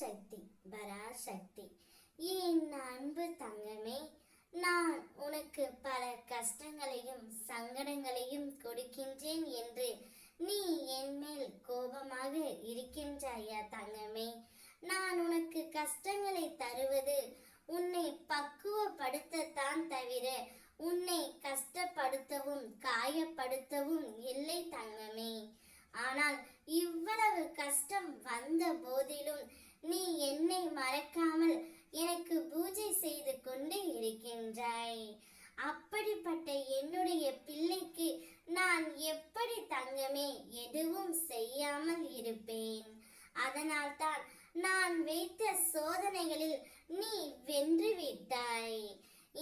சக்தி பராசக்தி. என் அன்பு தங்கமே? நான் உனக்கு பல கஷ்டங்களையும் சங்கடங்களையும் கொடுக்கின்றேன் என்று நீ என் மேல் கோபமாக இருக்கின்றாயா தங்கமே? நான் உனக்கு கஷ்டங்களை தருவது உன்னை பக்குவப்படுத்தத்தான் தவிர உன்னை கஷ்டப்படுத்தவும் காயப்படுத்தவும் இல்லை தங்கமே. ஆனால் இவ்வளவு கஷ்டம் வந்த போதிலும் நீ என்னை மறக்காமல் எனக்கு பூஜை செய்து கொண்டு இருக்கின்றாய். அப்படிப்பட்ட என்னுடைய பிள்ளைக்கு நான் எப்படி தங்கமே எதுவும் செய்யாமல் இருப்பேன். அதனால்தான் நான் வைத்த சோதனைகளில் நீ வென்று விட்டாய்.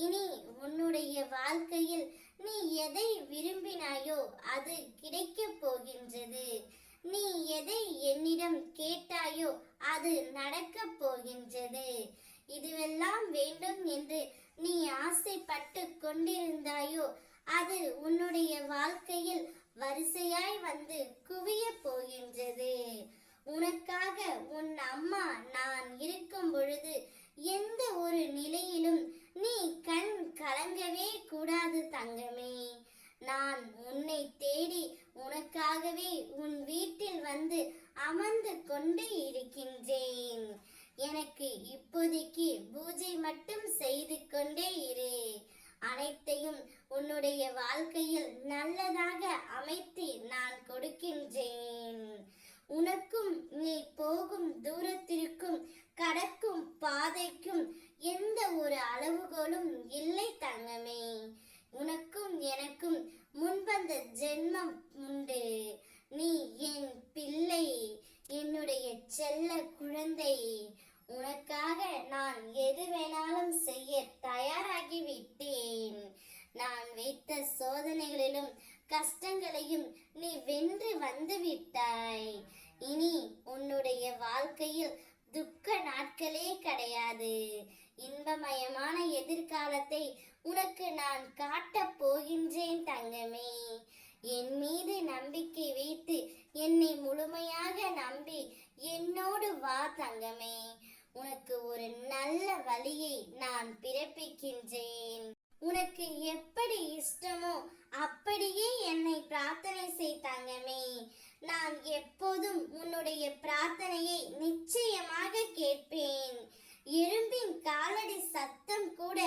இனி உன்னுடைய வாழ்க்கையில் நீ எதை விரும்பினாயோ அது கிடைக்கப் போகின்றது. நீ எதை அது நடக்கப் போகின்றது. இதுவெல்லாம் வேண்டும் என்று நீ ஆசைப்பட்டு கொண்டிருந்தாயோ அது உன்னுடைய வாழ்க்கையில் வரிசையாய் வந்து அமர்ந்து கொண்டு இருக்கின்றேன். எனக்கு இப்போதைக்கு பூஜை மட்டும் செய்து கொண்டே இரு. அனைத்தையும் உன்னுடைய வாழ்க்கையில் நல்லதாக அமைத்து நான் கொடுக்கின்றேன். உனக்கும் நீ போகும் தூரத்திற்கும் கடக்கும் பாதைக்கும் எந்த ஒரு அளவுகோலும் இல்லை தங்கமே. உனக்கும் எனக்கும் முன்வந்த ஜென்மம் உண்டு. நான் சோதனைகளிலும் கஷ்டங்களையும் நீ வென்று வந்து விட்டாய். இனி உன்னுடைய வாழ்க்கையில் துக்க நாட்களே கிடையாது. இன்பமயமான எதிர்காலத்தை உனக்கு நான் காட்டப் போகின்றேன் தங்கமே. என் மீது நம்பிக்கை வைத்து என்னை முழுமையாக நம்பி என்னோடு வா தங்கமே. உனக்கு ஒரு நல்ல வழியை நான் பிறப்பிக்கின்றேன். உனக்கு எப்போதும் உன்னுடைய பிரார்த்தனையை நிச்சயமாக கேட்பேன். எறும்பின் காலடி சத்தம் கூட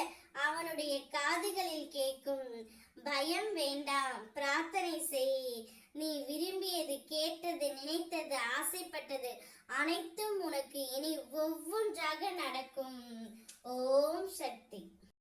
அவனுடைய காதுகளில் கேட்கும். பயம் வேண்டாம் பிரார்த்தனை செய். நீ விரும்பியது கேட்டது நினைத்தது ஆசைப்பட்டது அனைத்தும் உனக்கு இனி ஒவ்வொன்றாக நடக்கும். ஓம் சக்தி.